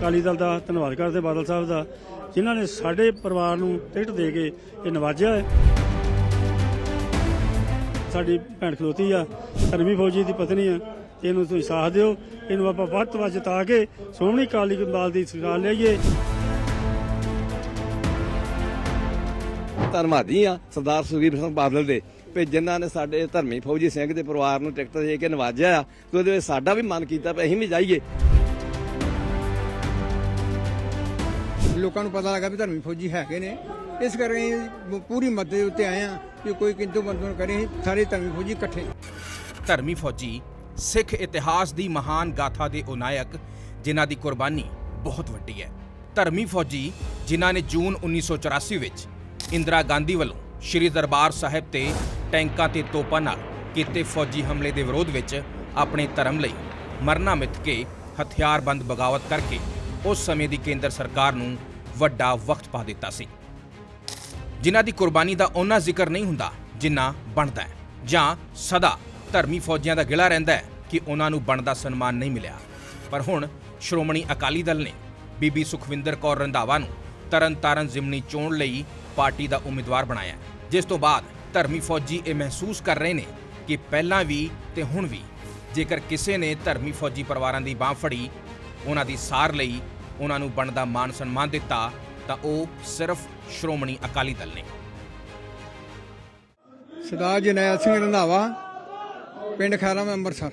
ਅਕਾਲੀ ਦਲ ਦਾ, ਧੰਨਵਾਦ ਕਰਦੇ ਬਾਦਲ ਸਾਹਿਬ ਦਾ, ਜਿਨ੍ਹਾਂ ਨੇ ਸਾਡੇ ਪਰਿਵਾਰ ਨੂੰ ਟਿਕਟ ਦੇ ਕੇ ਇਹ ਨਵਾਜਿਆ ਹੈ। ਸਾਡੀ ਭੈਣ ਖਲੋਤੀ ਆ, ਧਰਮੀ ਫੌਜੀ ਦੀ ਪਤਨੀ ਆ, ਇਹਨੂੰ ਤੁਸੀਂ ਸਾਥ ਦਿਓ, ਇਹਨੂੰ ਆਪਾਂ ਵੱਧ ਤੋਂ ਵੱਧ ਜਿਤਾ ਕੇ ਸ਼੍ਰੋਮਣੀ ਅਕਾਲੀ ਦਲ ਦੀ ਸਰਕਾਰ ਲਿਆਈਏ। ਧੰਨਵਾਦੀ ਆ ਸਰਦਾਰ ਸੁਖਬੀਰ ਸਿੰਘ ਬਾਦਲ ਦੇ, ਵੀ ਜਿਨ੍ਹਾਂ ਨੇ ਸਾਡੇ ਧਰਮੀ ਫੌਜੀ ਸਿੰਘ ਦੇ ਪਰਿਵਾਰ ਨੂੰ ਟਿਕਟ ਦੇ ਕੇ ਨਵਾਜਿਆ ਆ, ਤੇ ਉਹਦੇ ਵਿੱਚ ਸਾਡਾ ਵੀ ਮਨ ਕੀਤਾ ਵੀ ਅਸੀਂ ਵੀ ਜਾਈਏ। ਲੋਕਾਂ ਨੂੰ ਪਤਾ ਲੱਗਾ ਵੀ ਧਰਮੀ ਫੌਜੀ ਹੈਗੇ ਨੇ। ਇਸ ਕਰਕੇ ਅਸੀਂ ਪੂਰੀ ਮਦਦ ਦੇ ਉੱਤੇ ਆਏ ਆ ਕਿ ਕੋਈ ਕਿੰਤੂ ਬੰਦੂ ਕਰੇ, ਸਾਰੇ ਧਰਮੀ ਫੌਜੀ ਇਕੱਠੇ। ਧਰਮੀ ਫੌਜੀ ਸਿੱਖ ਇਤਿਹਾਸ ਦੀ ਮਹਾਨ ਗਾਥਾ ਦੇ ਉਹ ਨਾਇਕ ਜਿਨ੍ਹਾਂ ਦੀ ਕੁਰਬਾਨੀ ਬਹੁਤ ਵੱਡੀ ਹੈ। ਧਰਮੀ ਫੌਜੀ ਜਿਨ੍ਹਾਂ ਨੇ ਜੂਨ 1984 ਵਿੱਚ ਇੰਦਰਾ ਗਾਂਧੀ ਵੱਲੋਂ ਸ਼੍ਰੀ ਦਰਬਾਰ ਸਾਹਿਬ ਤੇ ਟੈਂਕਾਂ ਤੇ ਤੋਪਾਂ ਨਾਲ ਕੀਤੇ ਫੌਜੀ ਹਮਲੇ ਦੇ ਵਿਰੋਧ ਵਿੱਚ ਆਪਣੇ ਧਰਮ ਲਈ ਮਰਨਾ ਮਿੱਥ ਕੇ ਹਥਿਆਰਬੰਦ ਬਗਾਵਤ ਕਰਕੇ ਉਸ ਸਮੇਂ ਦੀ ਕੇਂਦਰ ਸਰਕਾਰ ਨੂੰ ਵੱਡਾ ਵਕਤ ਪਾ ਦਿੱਤਾ ਸੀ। ਜਿਨ੍ਹਾਂ ਦੀ ਕੁਰਬਾਨੀ ਦਾ ਉਹਨਾਂ ਜ਼ਿਕਰ ਨਹੀਂ ਹੁੰਦਾ ਜਿੰਨਾ ਬਣਦਾ ਹੈ। ਜਾਂ ਸਦਾ ਧਰਮੀ ਫੌਜੀਆਂ ਦਾ ਗਿਲਾ ਰਹਿੰਦਾ ਹੈ ਕਿ ਉਹਨਾਂ ਨੂੰ ਬਣਦਾ ਸਨਮਾਨ ਨਹੀਂ ਮਿਲਿਆ। ਪਰ ਹੁਣ ਸ਼੍ਰੋਮਣੀ ਅਕਾਲੀ ਦਲ ਨੇ ਬੀਬੀ ਸੁਖਵਿੰਦਰ ਕੌਰ ਰੰਧਾਵਾ ਨੂੰ ਤਰਨਤਾਰਨ ਜ਼ਿਮਨੀ ਚੋਣ ਲਈ ਪਾਰਟੀ ਦਾ ਉਮੀਦਵਾਰ ਬਣਾਇਆ ਜਿਸ ਤੋਂ ਬਾਅਦ ਧਰਮੀ ਫੌਜੀ ਇਹ ਮਹਿਸੂਸ ਕਰ ਰਹੇ ਨੇ ਕਿ ਪਹਿਲਾਂ ਵੀ ਤੇ ਹੁਣ ਵੀ ਜੇਕਰ ਕਿਸੇ ਨੇ ਧਰਮੀ ਫੌਜੀ ਪਰਿਵਾਰਾਂ ਦੀ ਬਾਹ ਫੜੀ ਉਹਨਾਂ ਦੀ ਸਾਰ ਲਈ ਉਹਨਾਂ ਨੂੰ ਬਣਦਾ ਮਾਨ ਸਨਮਾਨ ਦਿੱਤਾ ਤਾਂ ਉਹ ਸਿਰਫ ਸ਼੍ਰੋਮਣੀ ਅਕਾਲੀ ਦਲ ਨੇ। ਸਰਦਾਰ ਜਰਨੈਲ ਸਿੰਘ ਰੰਧਾਵਾ ਪਿੰਡ ਖੈਰਾ ਮੈਂ ਅੰਮ੍ਰਿਤਸਰ।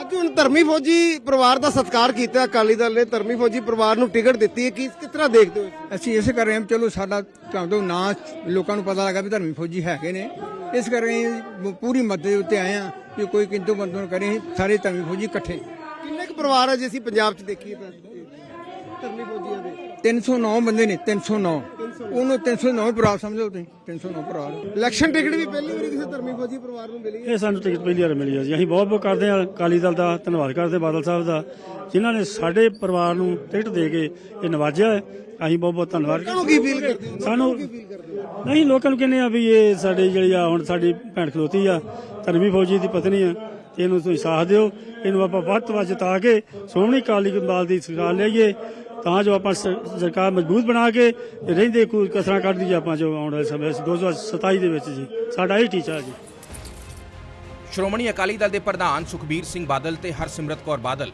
ਅੱਜ ਹੁਣ ਧਰਮੀ ਫੌਜੀ ਪਰਿਵਾਰ ਦਾ ਸਤਿਕਾਰ ਕੀਤਾ ਅਕਾਲੀ ਦਲ ਨੇ। ਧਰਮੀ ਫੌਜੀ ਪਰਿਵਾਰ ਨੂੰ ਟਿਕਟ ਦਿੱਤੀ ਹੈ। ਕਿਸ ਕਿਸ ਤਰ੍ਹਾਂ ਦੇਖਦੇ ਹੋ? ਅਸੀਂ ਇਸੇ ਕਰ ਰਹੇ ਹਾਂ ਚਲੋ ਸਾਡਾ ਤੁਹਾਨੂੰ ਨਾਂ ਲੋਕਾਂ ਨੂੰ ਪਤਾ ਲੱਗਾ ਵੀ ਧਰਮੀ ਫੌਜੀ ਹੈਗੇ ਨੇ। ਇਸ ਕਰਕੇ ਪੂਰੀ ਮਦਦ ਉੱਤੇ ਆਏ ਆ ਕਿ ਕੋਈ ਕਿੰਤੂ ਬੰਦੂ ਕਰੇ। ਸਾਰੇ ਧਰਮੀ ਫੌਜੀ ਇਕੱਠੇ। ਕਿੰਨੇ ਕੁ ਪਰਿਵਾਰ ਹੈ ਜੇ ਅਸੀਂ ਪੰਜਾਬ 'ਚ ਦੇਖੀਏ ਤਾਂ? ਧਰਮੀ ਫੌਜੀਆਂ ਦੇ 309 ਬੰਦੇ ਨੇ 309 ਉਹਨੂੰ 309 ਭਰਾ ਸਮਝੋ ਤੁਸੀਂ 309 ਭਰਾ। ਇਲੈਕਸ਼ਨ ਟਿਕਟ ਵੀ ਪਹਿਲੀ ਵਾਰੀ ਕਿਸੇ ਧਰਮੀ ਫੌਜੀ ਪਰਿਵਾਰ ਨੂੰ ਮਿਲੀ ਹੈ? ਇਹ ਸਾਨੂੰ ਟਿਕਟ ਪਹਿਲੀ ਵਾਰ ਮਿਲੀ ਹੈ ਜੀ। ਅਸੀਂ ਬਹੁਤ ਬਹੁਤ ਕਰਦੇ ਹਾਂ ਅਕਾਲੀ ਦਲ ਦਾ ਧੰਨਵਾਦ ਕਰਦੇ ਬਾਦਲ ਸਾਹਿਬ ਦਾ ਜਿਨ੍ਹਾਂ ਨੇ ਸਾਡੇ ਪਰਿਵਾਰ ਨੂੰ ਟਿਕਟ ਦੇ ਕੇ ਇਹ ਨਵਾਜਿਆ ਹੈ। ਅਸੀਂ ਬਹੁਤ ਬਹੁਤ ਧੰਨਵਾਦ ਲੋਕਾਂ ਨੂੰ ਕੀ ਫੀਲ ਕਰਦੇ ਹੋ? ਸਾਨੂੰ ਕੀ ਫੀਲ ਕਰਦੇ ਹੋ? ਨਹੀਂ ਲੋਕਾਂ ਨੂੰ ਕਹਿੰਦੇ ਆ ਵੀ ਇਹ ਸਾਡੇ ਜਿਹੜੀ ਆ ਹੁਣ ਸਾਡੀ ਭੈਣ ਖਲੋਤੀ ਆ ਧਰਮੀ ਫੌਜੀ ਦੀ ਪਤਨੀ ਆ ਇਹਨੂੰ ਤੁਸੀਂ ਸਾਥ ਦਿਓ। ਇਹਨੂੰ ਆਪਾਂ ਵੱਧ ਤੋਂ ਵੱਧ ਜਿਤਾ ਕੇ ਸ਼੍ਰੋਮਣੀ ਅਕਾਲੀ ਦਲ ਦੀ ਸਰਕਾਰ ਲਿਆਈਏ। ਤਾਂ ਜੋ ਆਪਾਂ ਸਰਕਾਰ ਮਜ਼ਬੂਤ ਬਣਾ ਕੇ ਰਹਿੰਦੇ ਕੋਈ ਕਸਰਾਂ ਕੱਢ ਦਈਏ ਆਪਾਂ ਜੋ ਆਉਣ ਵਾਲੇ ਸਮੇਂ 2027 ਦੇ ਵਿੱਚ ਜੀ। ਸਾਡਾ ਇਹ ਟੀਚਾ ਜੀ। ਸ਼੍ਰੋਮਣੀ ਅਕਾਲੀ ਦਲ ਦੇ ਪ੍ਰਧਾਨ ਸੁਖਬੀਰ ਸਿੰਘ ਬਾਦਲ ਤੇ ਹਰਸਿਮਰਤ ਕੌਰ ਬਾਦਲ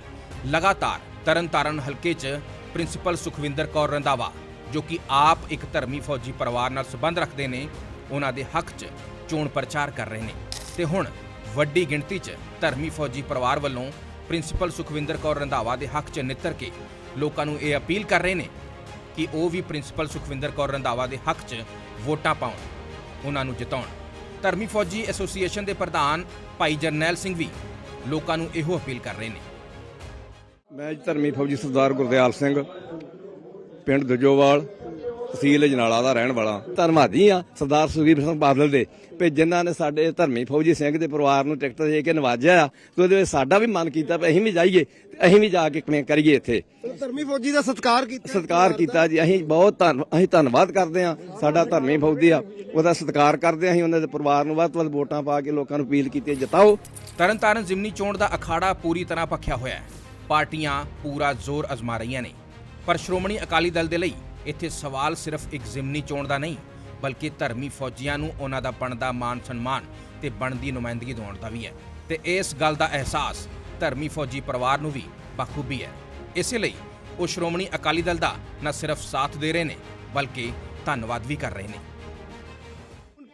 ਲਗਾਤਾਰ ਤਰਨਤਾਰਨ ਹਲਕੇ 'ਚ ਪ੍ਰਿੰਸੀਪਲ ਸੁਖਵਿੰਦਰ ਕੌਰ ਰੰਧਾਵਾ, ਜੋ ਕਿ ਆਪ ਇੱਕ ਧਰਮੀ ਫੌਜੀ ਪਰਿਵਾਰ ਨਾਲ ਸੰਬੰਧ ਰੱਖਦੇ ਨੇ, ਉਹਨਾਂ ਦੇ ਹੱਕ 'ਚ ਚੋਣ ਪ੍ਰਚਾਰ ਕਰ ਰਹੇ ਨੇ। ਤੇ ਹੁਣ ਵੱਡੀ ਗਿਣਤੀ 'ਚ ਧਰਮੀ ਫੌਜੀ ਪਰਿਵਾਰ ਵੱਲੋਂ ਪ੍ਰਿੰਸੀਪਲ ਸੁਖਵਿੰਦਰ ਕੌਰ ਰੰਧਾਵਾ ਦੇ ਹੱਕ 'ਚ ਨਿੱਤਰ ਕੇ ਲੋਕਾਂ ਨੂੰ ਇਹ ਅਪੀਲ ਕਰ ਰਹੇ ਨੇ ਕਿ ਉਹ ਵੀ ਪ੍ਰਿੰਸੀਪਲ ਸੁਖਵਿੰਦਰ ਕੌਰ ਰੰਧਾਵਾ ਦੇ ਹੱਕ 'ਚ ਵੋਟਾਂ ਪਾਉਣ, ਉਹਨਾਂ ਨੂੰ ਜਿਤਾਉਣ। ਧਰਮੀ ਫੌਜੀ ਐਸੋਸੀਏਸ਼ਨ ਦੇ ਪ੍ਰਧਾਨ ਭਾਈ ਜਰਨੈਲ ਸਿੰਘ ਵੀ ਲੋਕਾਂ ਨੂੰ ਇਹੋ ਅਪੀਲ ਕਰ ਰਹੇ ਨੇ। ਮੈਂ ਧਰਮੀ ਫੌਜੀ ਸਰਦਾਰ ਗੁਰਦਿਆਲ ਸਿੰਘ, ਪਿੰਡ ਦਜੋਵਾਲ ਤਹਿਸੀਲ ਜਨਾਲਾ ਦਾ ਰਹਿਣ ਵਾਲਾ। ਧੰਨਵਾਦੀ ਆ ਸਰਦਾਰ ਸੁਖਬੀਰ ਸਿੰਘ ਬਾਦਲ ਦੇ। ਵੀ ਜਿਨ੍ਹਾਂ ਨੇ ਸਾਡੇ ਧਰਮੀ ਫੌਜੀ ਸਿੰਘ ਦੇ ਪਰਿਵਾਰ ਨੂੰ ਟਿਕਟ ਦੇ ਕੇ ਨਵਾਜਿਆ ਆ ਤੇ ਉਹਦੇ ਵਿੱਚ ਸਾਡਾ ਵੀ ਮਨ ਕੀਤਾ ਵੀ ਅਸੀਂ ਵੀ ਜਾਈਏ ਤੇ ਅਸੀਂ ਵੀ ਜਾ ਕੇ ਕਿਵੇਂ ਕਰੀਏ ਇੱਥੇ। ਧਰਮੀ ਫੌਜੀ ਦਾ ਸਤਿਕਾਰ ਕੀਤਾ ਸਤਿਕਾਰ ਕੀਤਾ ਜੀ। ਅਸੀਂ ਬਹੁਤ ਧੰਨ ਅਸੀਂ ਧੰਨਵਾਦ ਕਰਦੇ ਆ। ਸਾਡਾ ਧਰਮੀ ਫੌਜੀ ਆ ਉਹਦਾ ਸਤਿਕਾਰ ਕਰਦੇ ਆ। ਅਸੀਂ ਉਹਨਾਂ ਦੇ ਪਰਿਵਾਰ ਨੂੰ ਵੱਧ ਤੋਂ ਵੱਧ ਵੋਟਾਂ ਪਾ ਕੇ ਲੋਕਾਂ ਨੂੰ ਅਪੀਲ ਕੀਤੀ ਜਿਤਾਓ। ਤਰਨਤਾਰਨ ਜ਼ਿਮਨੀ ਚੋਣ ਦਾ ਅਖਾੜਾ ਪੂਰੀ ਤਰ੍ਹਾਂ ਪੱਖਿਆ ਹੋਇਆ ਹੈ। ਪਾਰਟੀਆਂ ਪੂਰਾ ਜ਼ੋਰ ਅਜ਼ਮਾ ਰਹੀਆਂ ਨੇ। ਪਰ ਸ਼੍ਰੋਮਣੀ ਅਕਾਲੀ ਦਲ ਦੇ ਲਈ ਇੱਥੇ ਸਵਾਲ ਸਿਰਫ ਇੱਕ ਜ਼ਿਮਨੀ ਚੋਣ ਦਾ ਨਹੀਂ, ਬਲਕਿ ਧਰਮੀ ਫੌਜੀਆਂ ਨੂੰ ਉਹਨਾਂ ਦਾ ਬਣਦਾ ਮਾਨ ਸਨਮਾਨ ਤੇ ਬਣਦੀ ਨੁਮਾਇੰਦਗੀ ਦਿਵਾਉਣ ਦਾ ਵੀ ਹੈ। ਤੇ ਇਸ ਗੱਲ ਦਾ ਅਹਿਸਾਸ ਧਰਮੀ ਫੌਜੀ ਪਰਿਵਾਰ ਨੂੰ ਵੀ ਬਖੂਬੀ ਹੈ। ਇਸੇ ਲਈ ਉਹ ਸ਼੍ਰੋਮਣੀ ਅਕਾਲੀ ਦਲ ਦਾ ਨਾ ਸਿਰਫ ਸਾਥ ਦੇ ਰਹੇ ਨੇ, ਬਲਕਿ ਧੰਨਵਾਦ ਵੀ ਕਰ ਰਹੇ ਨੇ।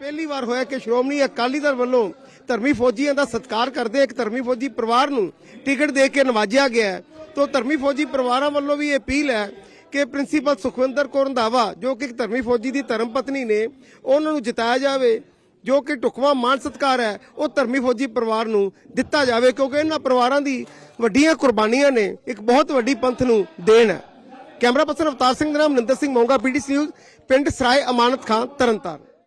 ਪਹਿਲੀ ਵਾਰ ਹੋਇਆ ਕਿ ਸ਼੍ਰੋਮਣੀ ਅਕਾਲੀ ਦਲ ਵੱਲੋਂ ਧਰਮੀ ਫੌਜੀਆਂ ਦਾ ਸਤਿਕਾਰ ਕਰਦੇ ਇੱਕ ਧਰਮੀ ਫੌਜੀ ਪਰਿਵਾਰ ਨੂੰ ਟਿਕਟ ਦੇ ਕੇ ਨਵਾਜਿਆ ਗਿਆ ਹੈ। ਤੋਂ ਧਰਮੀ ਫੌਜੀ ਪਰਿਵਾਰਾਂ ਵੱਲੋਂ ਵੀ ਇਹ ਅਪੀਲ ਹੈ ਕਿ ਪ੍ਰਿੰਸੀਪਲ ਸੁਖਵਿੰਦਰ ਕੌਰ ਰੰਧਾਵਾ, ਜੋ ਕਿ ਇੱਕ ਧਰਮੀ ਫੌਜੀ ਦੀ ਧਰਮ ਪਤਨੀ ਨੇ, ਉਹਨਾਂ ਨੂੰ ਜਿਤਾਇਆ ਜਾਵੇ, ਜੋ ਕਿ ਢੁਕਵਾਂ ਮਾਨ ਸਤਿਕਾਰ ਹੈ, ਉਹ ਧਰਮੀ ਫੌਜੀ ਪਰਿਵਾਰ ਨੂੰ ਦਿੱਤਾ ਜਾਵੇ, ਕਿਉਂਕਿ ਇਹਨਾਂ ਪਰਿਵਾਰਾਂ ਦੀ ਵੱਡੀਆਂ ਕੁਰਬਾਨੀਆਂ ਨੇ, ਇੱਕ ਬਹੁਤ ਵੱਡੀ ਪੰਥ ਨੂੰ ਦੇਣ ਹੈ। ਕੈਮਰਾ ਪਰਸਨ ਅਵਤਾਰ ਸਿੰਘ ਦਾ ਨਾਮ ਨਿੰਦਰ ਸਿੰਘ ਮੋਂਗਾ, ਪੀਡੀਸੀ ਨਿਊਜ਼, ਪਿੰਡ ਸਰਾਏ ਅਮਾਨਤ ਖਾਂ, ਤਰਨਤਾਰਨ।